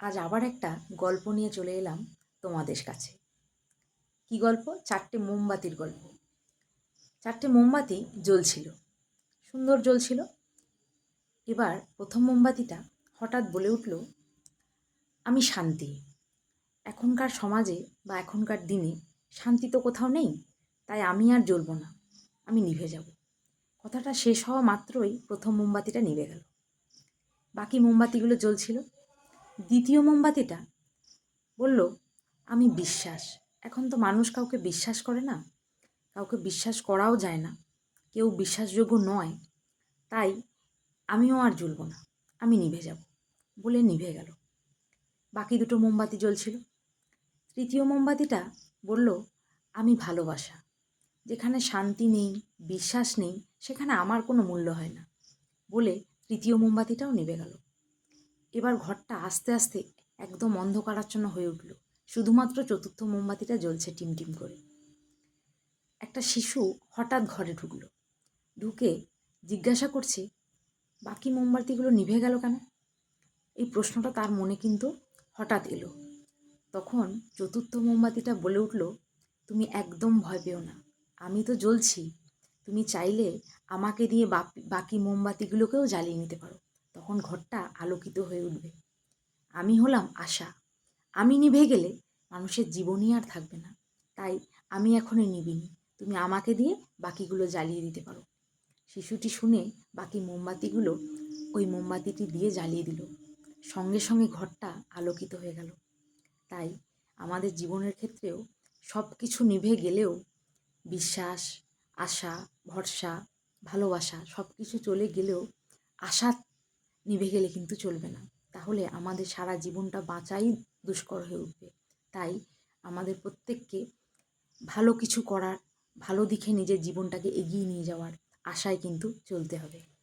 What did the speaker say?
আজ আবার একটা গল্প নিয়ে চলে এলাম তোমাদের কাছে। কি গল্প? চারটে মোমবাতির গল্প। চারটে মোমবাতি জ্বলছিল। সুন্দর জ্বলছিল। এবার প্রথম মোমবাতিটা হঠাৎ বলে উঠল, আমি শান্তি। এখনকার সমাজে বা এখনকার দিনে শান্তি তো কোথাও নেই, তাই আমি আর জ্বলবো না। আমি নিভে যাব। কথাটা শেষ হওয়া মাত্রই প্রথম মোমবাতিটা নিভে গেল। বাকি মোমবাতিগুলো জ্বলছিল। দ্বিতীয় মোমবাতিটা। বলল, আমি বিশ্বাস। এখন তো মানুষ কাউকে বিশ্বাস করে না। কাউকে বিশ্বাস করাও যায় না। কেউ বিশ্বাসযোগ্য নয়। তাই আমিও আর জ্বলব না। আমি নিভে যাব। বলে নিভে গেল। বাকি দুটো মোমবাতি জ্বলছিল। তৃতীয় মোমবাতিটা বলল, আমি ভালোবাসা। যেখানে শান্তি নেই, বিশ্বাস নেই, সেখানে আমার কোনো মূল্য হয় না। বলে তৃতীয় মোমবাতিটাও নিভে গেল। এবার ঘরটা আস্তে আস্তে একদম অন্ধকারাচ্ছন্ন হয়ে উঠল। শুধুমাত্র চতুর্থ মোমবাতিটা জ্বলছে টিমটিম করে। একটা শিশু হঠাৎ ঘরে ঢুকলো। ঢুকে জিজ্ঞাসা করছে, বাকি মোমবাতিগুলো নিভে গেল কেন? এই প্রশ্নটা তার মনে কিন্তু হঠাৎ এলো। তখন চতুর্থ মোমবাতিটা বলে উঠল, তুমি একদম ভয় পেও না। আমি তো জ্বলছি। তুমি চাইলে আমাকে দিয়ে বাকি মোমবাতিগুলোকেও জ্বালিয়ে নিতে পারো। তখন ঘরটা আলোকিত হয়ে উঠবে। আমি হলাম আশা। আমি নিভে গেলে মানুষের জীবনই আর থাকবে না। তাই আমি এখনই নিবিনি। তুমি আমাকে দিয়ে বাকিগুলো জ্বালিয়ে দিতে পারো। শিশুটি শুনে বাকি মোমবাতিগুলো ওই মোমবাতিটি দিয়ে জ্বালিয়ে দিল। সঙ্গে সঙ্গে ঘরটা আলোকিত হয়ে গেল। তাই আমাদের জীবনের ক্ষেত্রেও সব কিছু নিভে গেলেও বিশ্বাস, আশা, ভরসা, ভালোবাসা সব কিছু চলে গেলেও আশা নিভে গেলে কিন্তু চলবে না। তাহলে আমাদের সারা জীবনটা বাঁচাই দুষ্কর হয়ে উঠবে। তাই আমাদের প্রত্যেককে ভালো কিছু করার, ভালো দিকে নিজের জীবনটাকে এগিয়ে নিয়ে যাওয়ার আশায় কিন্তু চলতে হবে।